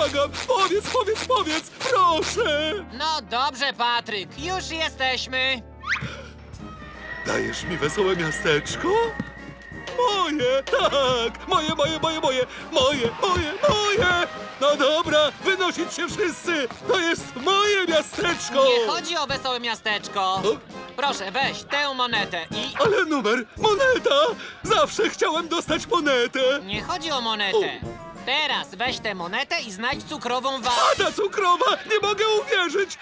błagam, powiedz, powiedz, powiedz, proszę! No dobrze, Patryk, już jesteśmy. Dajesz mi wesołe miasteczko? Moje, tak! Moje, moje, moje, moje, moje, moje, moje! No dobra, wynosić się wszyscy! To jest moje miasteczko! Nie chodzi o wesołe miasteczko. O, Proszę, weź tę monetę i... ale numer, moneta! Zawsze chciałem dostać monetę! Nie chodzi o monetę. Teraz weź tę monetę i znajdź cukrową A wazę. ta cukrowa, nie mogę uwierzyć!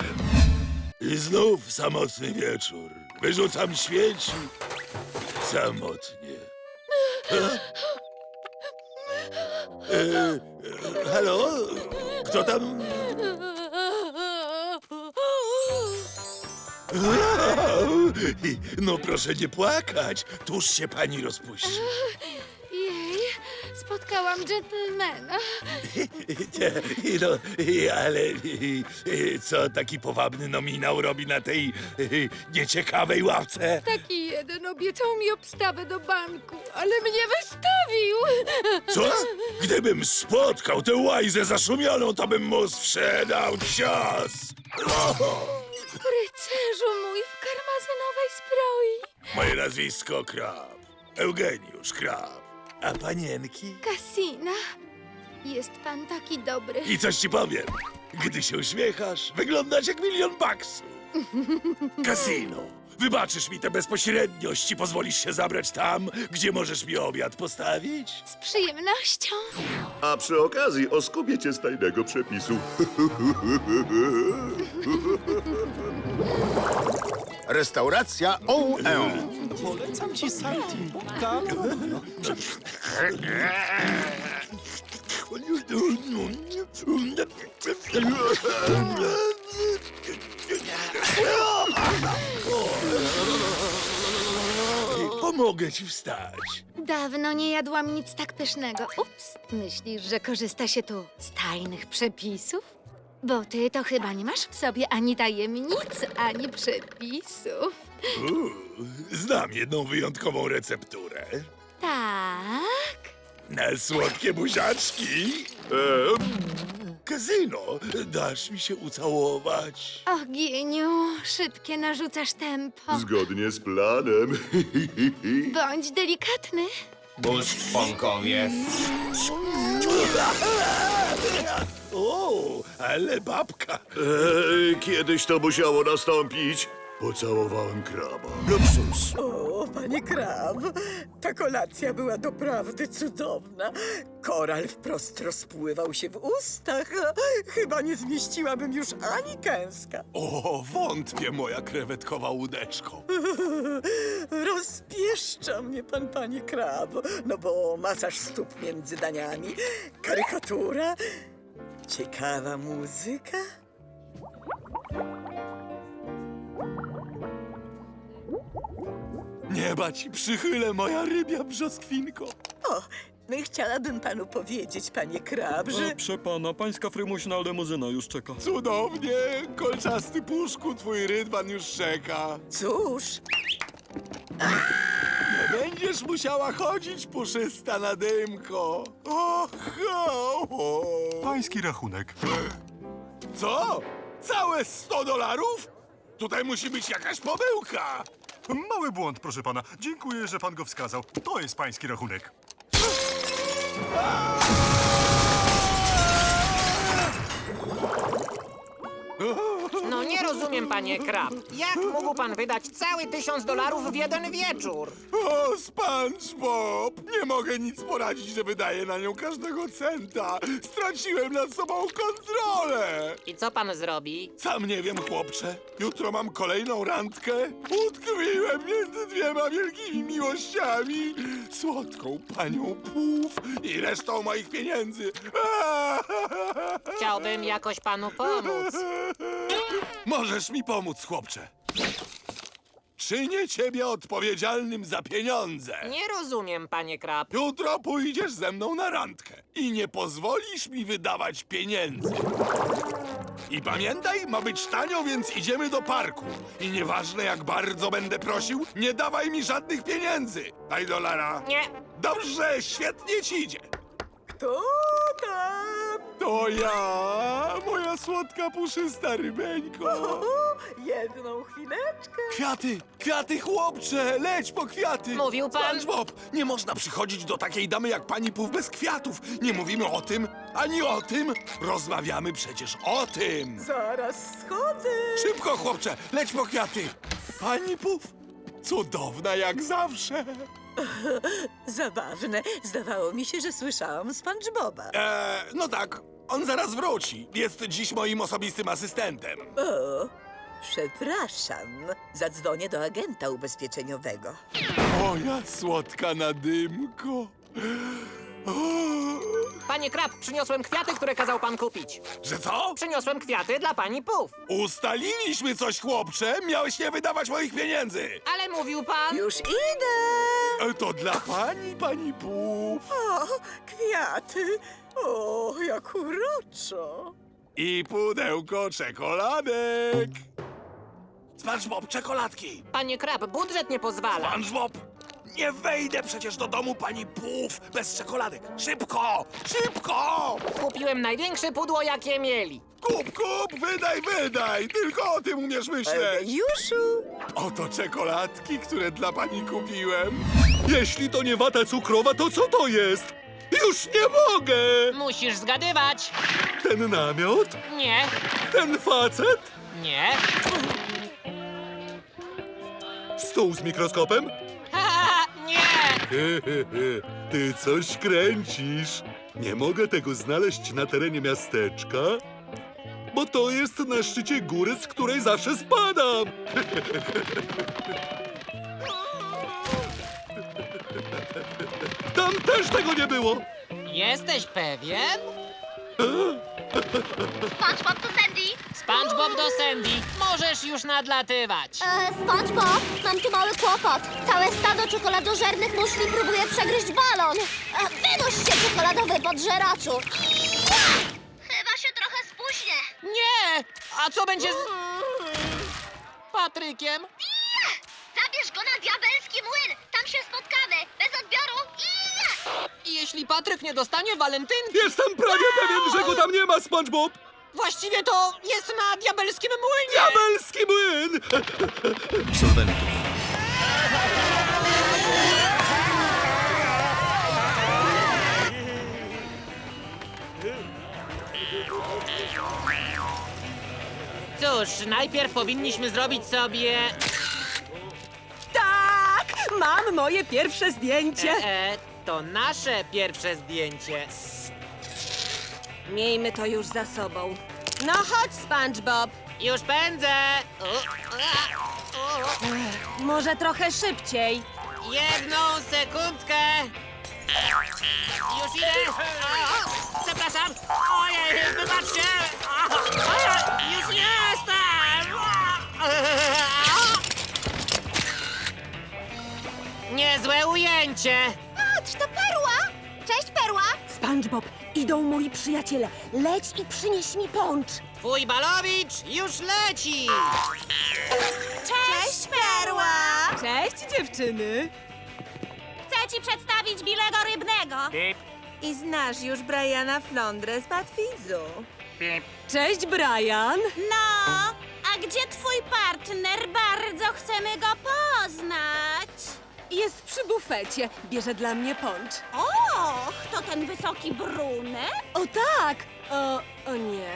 I znów samotny wieczór. Wyrzucam śmieci. Samotnie. E? E, e, halo? Kto tam? No proszę nie płakać. Tuż się pani rozpuści. Spotkałam dżentelmena. Nie, No, ale co taki powabny nominał robi na tej nieciekawej ławce? Taki jeden obiecał mi obstawę do banku, ale mnie wystawił. Co? Gdybym spotkał tę łajzę zaszumioną, to bym mu sprzedał cios! Rycerzu mój w karmazynowej zbroi. Moje nazwisko Krab. Eugeniusz Krab. A panienki? Kasina, jest pan taki dobry. I coś ci powiem. Gdy się uśmiechasz, wyglądasz jak milion baksów. Kasino. Wybaczysz mi tę bezpośredniość i pozwolisz się zabrać tam, gdzie możesz mi obiad postawić? Z przyjemnością. A przy okazji oskubię cię z tajnego przepisu. Restauracja OE. Polecam ci saltimbanka. Pomogę ci wstać. Dawno nie jadłam nic tak pysznego. Ups, myślisz, że korzysta się tu z tajnych przepisów? Bo ty to chyba nie masz w sobie ani tajemnic, ani przepisów. Uuu, znam jedną wyjątkową recepturę. Tak? Na słodkie buziaczki. E, Kazyno, dasz mi się ucałować? Och, Gieniu, szybkie narzucasz tempo. zgodnie z planem. Bądź delikatny. Bóstw Ponkowie. O, ale babka. E, kiedyś to musiało nastąpić. Pocałowałem kraba. Luksus. O, panie Krab, ta kolacja była doprawdy cudowna. Koral wprost rozpływał się w ustach. Chyba nie zmieściłabym już ani kęska. O, wątpię, moja krewetkowa łódeczko. Rozpieszcza mnie pan, panie Krab. No bo masaż stóp między daniami, karykatura, ciekawa muzyka. Nieba ci przychylę, moja rybia brzoskwinko. O, no i chciałabym panu powiedzieć, panie Krab, że... Proszę pana, pańska frymuśna limuzyna już czeka. Cudownie, kolczasty puszku, twój rydwan już czeka. Cóż, Nie będziesz musiała chodzić puszysta na dymko. Och, o, o. Pański rachunek. Co? Całe 100 dolarów? Tutaj musi być jakaś pomyłka. Mały błąd, proszę pana. Dziękuję, że pan go wskazał. To jest pański rachunek. No nie rozumiem, panie Krab. Jak mógł pan wydać cały tysiąc dolarów w jeden wieczór? O, SpongeBob! Nie mogę nic poradzić, że wydaję na nią każdego centa. Straciłem nad sobą kontrolę. I co pan zrobi? Sam nie wiem, chłopcze. Jutro mam kolejną randkę. Utkwiłem między dwiema wielkimi miłościami. Słodką panią Puf i resztą moich pieniędzy. Chciałbym jakoś panu pomóc. Możesz mi pomóc, chłopcze. Czynię ciebie odpowiedzialnym za pieniądze. Nie rozumiem, panie Krab. Jutro pójdziesz ze mną na randkę i nie pozwolisz mi wydawać pieniędzy. I pamiętaj, ma być tanio, więc idziemy do parku. I nieważne jak bardzo będę prosił, nie dawaj mi żadnych pieniędzy. Daj dolara. Nie. Dobrze, świetnie ci idzie. kto tam To ja, moja słodka, puszysta rybeńko. Jedną chwileczkę. Kwiaty, kwiaty, chłopcze, leć po kwiaty. Mówił pan? SpongeBob, nie można przychodzić do takiej damy jak pani Puf bez kwiatów. Nie mówimy o tym, ani o tym. Rozmawiamy przecież o tym. Zaraz schodzę. Szybko, chłopcze, leć po kwiaty. Pani Puf, cudowna jak zawsze. Zabawne. Zdawało mi się, że słyszałam SpongeBoba. Eee, no tak, on zaraz wróci. Jest dziś moim osobistym asystentem. O, przepraszam. Zadzwonię do agenta ubezpieczeniowego. Moja słodka nadymko. O, Panie Krab, przyniosłem kwiaty, które kazał pan kupić. że co? Przyniosłem kwiaty dla pani Puf. Ustaliliśmy coś, chłopcze. Miałeś nie wydawać moich pieniędzy. Ale mówił pan... Już idę. E, To dla pani, pani Puf. O, kwiaty. O, jak uroczo. I pudełko czekoladek. SpongeBob, czekoladki. Panie Krab, budżet nie pozwala. SpongeBob, nie wejdę przecież do domu pani Puf bez czekoladek. Szybko, szybko! Kupiłem największe pudło, jakie mieli. Kup, kup, wydaj, wydaj. Tylko o tym umiesz myśleć. Eugeniuszu. Oto czekoladki, które dla pani kupiłem. Jeśli to nie wata cukrowa, to co to jest? Już nie mogę! Musisz zgadywać. Ten namiot? Nie, Ten facet? nie. Stół z mikroskopem? Ty coś kręcisz. Nie mogę tego znaleźć na terenie miasteczka, bo to jest na szczycie góry, z której zawsze spadam. Tam też tego nie było. Jesteś pewien? To Sandy. SpongeBob do Sandy. Możesz już nadlatywać. E, SpongeBob, mam tu mały kłopot. Całe stado czekoladożernych muszli próbuje przegryźć balon. E, wynoś się, czekoladowy podżeraczu. Chyba się trochę spóźnię. Nie! A co będzie z... Patrykiem? Zabierz go na diabelski młyn. Tam się spotkamy. Bez odbioru. I jeśli Patryk nie dostanie walentynki, Jestem prawie pewien, że go tam nie ma, SpongeBob. Właściwie to jest na diabelskim młynie. Diabelski młyn! Absolwentów. Cóż, najpierw powinniśmy zrobić sobie... Tak, mam moje pierwsze zdjęcie. E, to nasze pierwsze zdjęcie. Miejmy to już za sobą. No chodź, SpongeBob. Już pędzę! A, Może trochę szybciej. jedną sekundkę! Już idę! O, przepraszam! Ojej, wybaczcie! O, już jestem! Niezłe ujęcie! Patrz, to perła. Cześć, perła. SpongeBob, idą moi przyjaciele. Leć i przynieś mi poncz. Twój balowicz już leci! Cześć, perła. Cześć, dziewczyny. Chcę ci przedstawić Bilego Rybnego. I znasz już Briana Flądrę z Patwizu. Cześć, Brian. No, a gdzie twój partner? Bardzo chcemy go poznać. Jest przy bufecie. Bierze dla mnie poncz. Och, to ten wysoki brunet? O tak! O, o nie.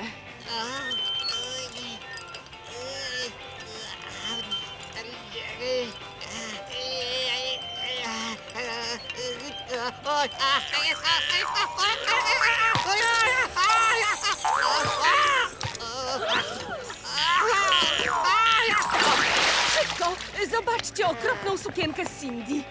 Zobaczcie okropną sukienkę Cindy.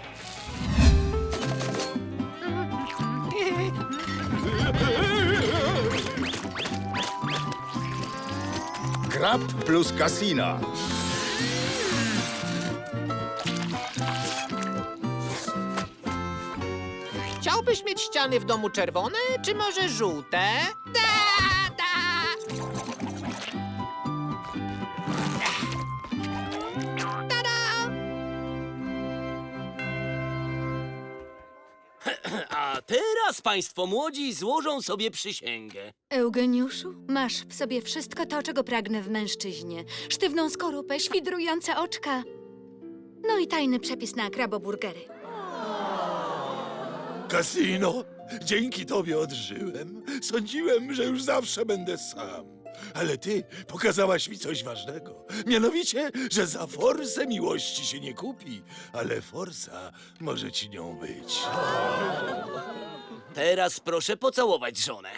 Krab plus kasina. Chciałbyś mieć ściany w domu czerwone, czy może żółte? Da, teraz państwo młodzi złożą sobie przysięgę. Eugeniuszu, masz w sobie wszystko to, czego pragnę w mężczyźnie. Sztywną skorupę, świdrujące oczka. No i tajny przepis na kraboburgery. Casino, dzięki tobie odżyłem. Sądziłem, że już zawsze będę sam. Ale ty pokazałaś mi coś ważnego. Mianowicie, że za forsę miłości się nie kupi, ale forsa może ci nią być. Teraz proszę pocałować żonę.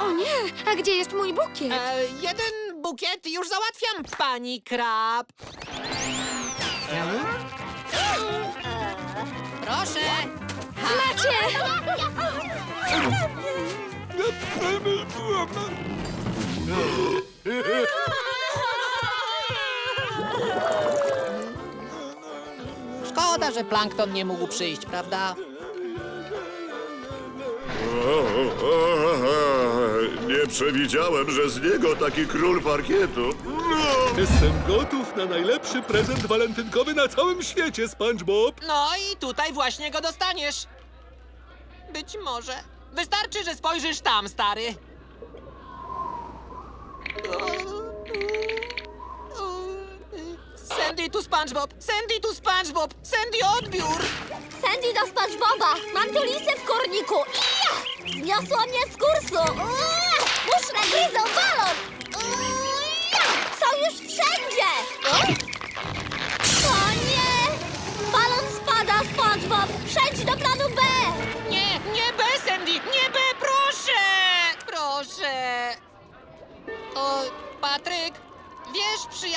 O nie, a gdzie jest mój bukiet? E, jeden bukiet już załatwiam, pani krab. Proszę. Macie! Szkoda, że plankton nie mógł przyjść, prawda? Nie przewidziałem, że z niego taki król parkietu. Jestem gotów na najlepszy prezent walentynkowy na całym świecie, SpongeBob. No i tutaj właśnie go dostaniesz. Być może. Wystarczy, że spojrzysz tam, stary. Sandy tu SpongeBob! Sandy tu SpongeBob! Sandy odbiór! Sandy do SpongeBoba! Mam tu lisę w korniku! Ija! Zniosło mnie z kursu! Ua! Muszle gryzą balon! Są już wszędzie! O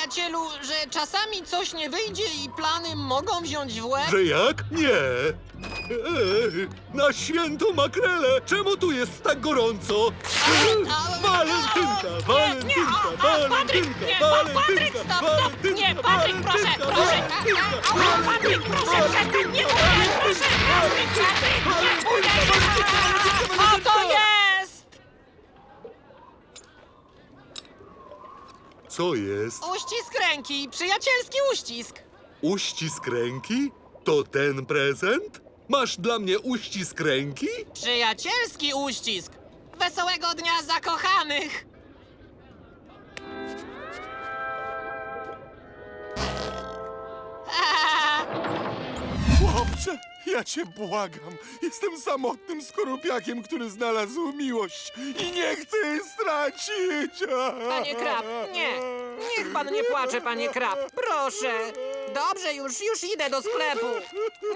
przyjacielu, że czasami coś nie wyjdzie i plany mogą wziąć w łeb? Że jak? Nie. Ej, na świętą makrele! Czemu tu jest tak gorąco? Walentynka, walentynka, walentynka, nie, Pa- Patryk, stop, stop! Nie, Patryk, proszę, proszę! A, a, a, Patryk, proszę, przestań, nie bój, proszę! Patryk, Patryk, nie bój! O, Co jest? Uścisk ręki, przyjacielski uścisk. Uścisk ręki? To ten prezent? Masz dla mnie uścisk ręki? Przyjacielski uścisk. Wesołego dnia zakochanych! Ja cię błagam. Jestem samotnym skorupiakiem, który znalazł miłość i nie chcę jej stracić. Panie Krab, nie. Niech pan nie płacze, panie Krab. Proszę. Dobrze, już, już idę do sklepu.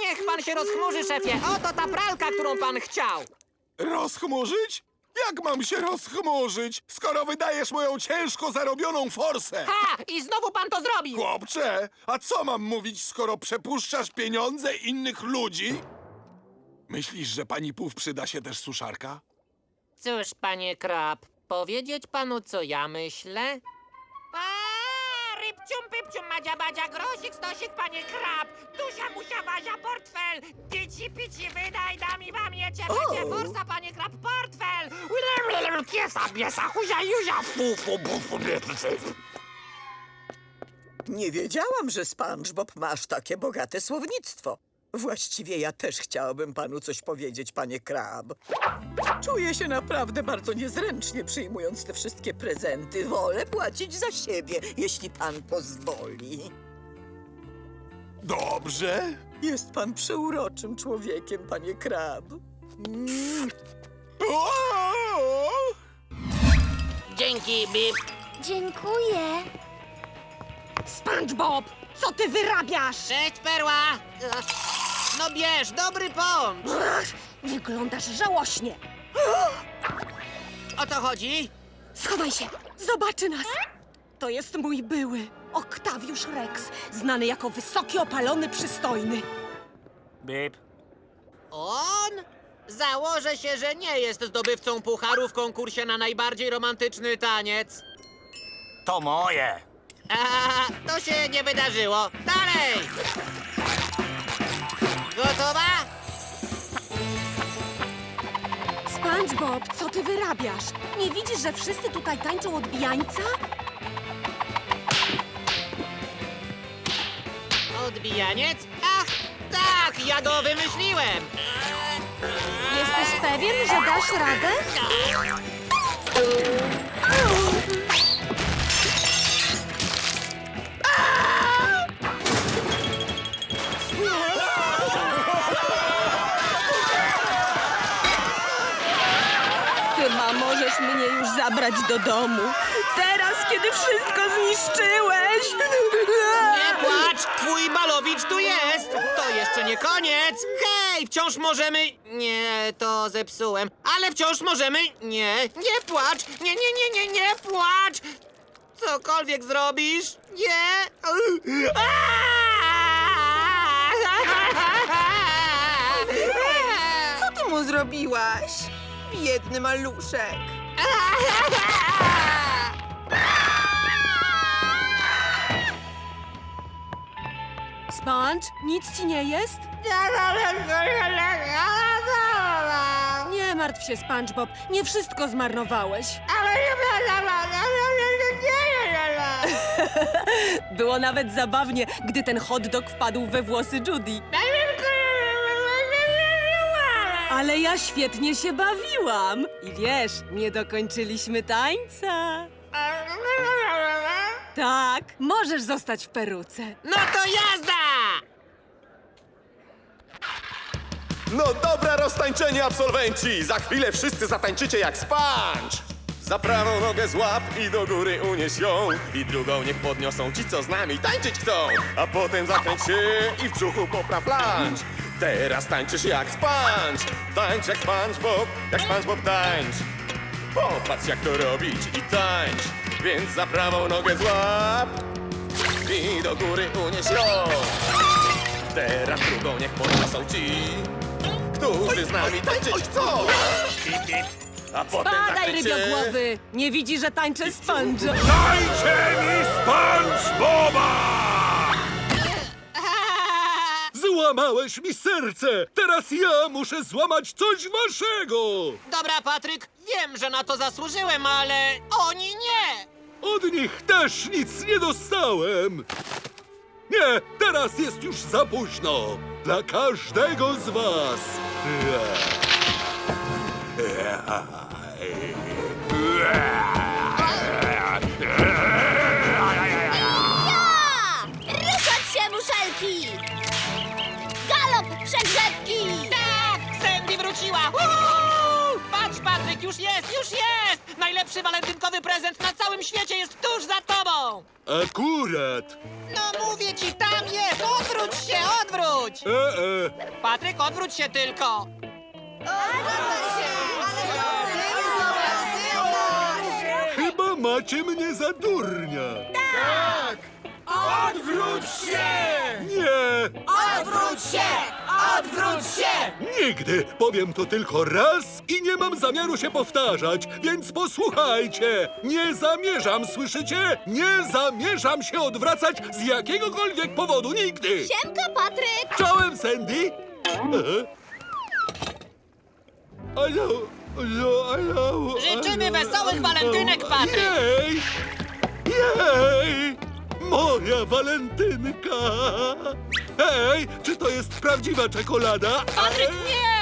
Niech pan się rozchmurzy, szefie. Oto ta pralka, którą pan chciał. Rozchmurzyć? Jak mam się rozchmurzyć, skoro wydajesz moją ciężko zarobioną forsę? Ha! I znowu pan to zrobił. Chłopcze, a co mam mówić, skoro przepuszczasz pieniądze innych ludzi? Myślisz, że pani Puf przyda się też suszarka? Cóż, panie Krab, powiedzieć panu, co ja myślę? A, rybcium, pypcium, madzia, badzia, grosik, stosik, panie Krab! Dusia, musia, bazia, portfel! Pici, pici, wydaj, dami, wam, jecie, będzie forsa, panie Krab, portfel! Kiesa, biesa, huzia, juzia, fu, fu, bu, fu, bie, fu, fu. Nie wiedziałam, że SpongeBob masz takie bogate słownictwo. Właściwie ja też chciałabym panu coś powiedzieć, panie Krab. Czuję się naprawdę bardzo niezręcznie przyjmując te wszystkie prezenty. Wolę płacić za siebie, jeśli pan pozwoli. Dobrze. Jest pan przeuroczym człowiekiem, panie Krab. O! Dzięki, Bip. Dziękuję. SpongeBob, co ty wyrabiasz? Cześć, Perła! No bierz, dobry pomysł! Wyglądasz żałośnie. O co chodzi? Schowaj się! Zobaczy nas! To jest mój były, Oktawiusz Rex, znany jako wysoki, opalony, przystojny. Bip. On? Założę się, że nie jest zdobywcą pucharu w konkursie na najbardziej romantyczny taniec. To moje. A, to się nie wydarzyło. Dalej! SpongeBob, co ty wyrabiasz? Nie widzisz, że wszyscy tutaj tańczą odbijańca? Odbij zabijaniec? Ach, tak, ja go wymyśliłem. Jesteś pewien, że dasz radę? Chyba możesz mnie już zabrać do domu. Teraz, kiedy wszystko zniszczyłeś. Nie płacz, twój balowicz tu jest. To jeszcze nie koniec. Hej, wciąż możemy... Nie, to zepsułem. Ale wciąż możemy... Nie, nie płacz. Nie, nie, nie, nie, nie płacz. Cokolwiek zrobisz, nie. Co ty mu zrobiłaś? Biedny maluszek. Sponge, nic ci nie jest? Nie martw się, SpongeBob. Nie wszystko zmarnowałeś. Było nawet zabawnie, gdy ten hot dog wpadł we włosy Judy. Ale ja świetnie się bawiłam. I wiesz, nie dokończyliśmy tańca. Tak, możesz zostać w peruce. No to jazda! No dobra, roztańczenie absolwenci! Za chwilę wszyscy zatańczycie jak sponge! Za prawą nogę złap i do góry unieś ją I drugą niech podniosą ci, co z nami tańczyć chcą A potem zakręć się i w brzuchu popraw lunch Teraz tańczysz jak sponge. Tańcz jak SpongeBob, jak SpongeBob tańcz. Popatrz jak to robić i tańcz. Więc za prawą nogę złap I do góry unieś ją. Teraz drugą niech podniosą ci Którzy z nami tańczyć chcą. A potem Padaj, zakręć się rybiogłowy! Nie widzi, że tańczę sponge. Dajcie mi SpongeBoba! Złamałeś mi serce! Teraz ja muszę złamać coś waszego! Dobra, Patryk, wiem, że na to zasłużyłem, ale oni nie. Od nich też nic nie dostałem! Nie, teraz jest już za późno! Dla każdego z was! Ja! Już jest, już jest! Najlepszy walentynkowy prezent na całym świecie jest tuż za tobą! Akurat! No mówię ci, tam jest! Odwróć się, odwróć! E, e. Patryk, odwróć się tylko! Chyba macie mnie za durnia! Tak! Odwróć się! Nie! Odwróć się! Odwróć się! Nigdy! Powiem to tylko raz i nie mam zamiaru się powtarzać, więc posłuchajcie! Nie zamierzam, słyszycie? Nie zamierzam się odwracać z jakiegokolwiek powodu, nigdy! Siemka, Patryk! Czołem, Sandy! E? Alo, alo, alo, Życzymy alo, wesołych walentynek, Patryk. Jej! Jej! Moja walentynka! Hej, czy to jest prawdziwa czekolada? Patryk, Ej! nie!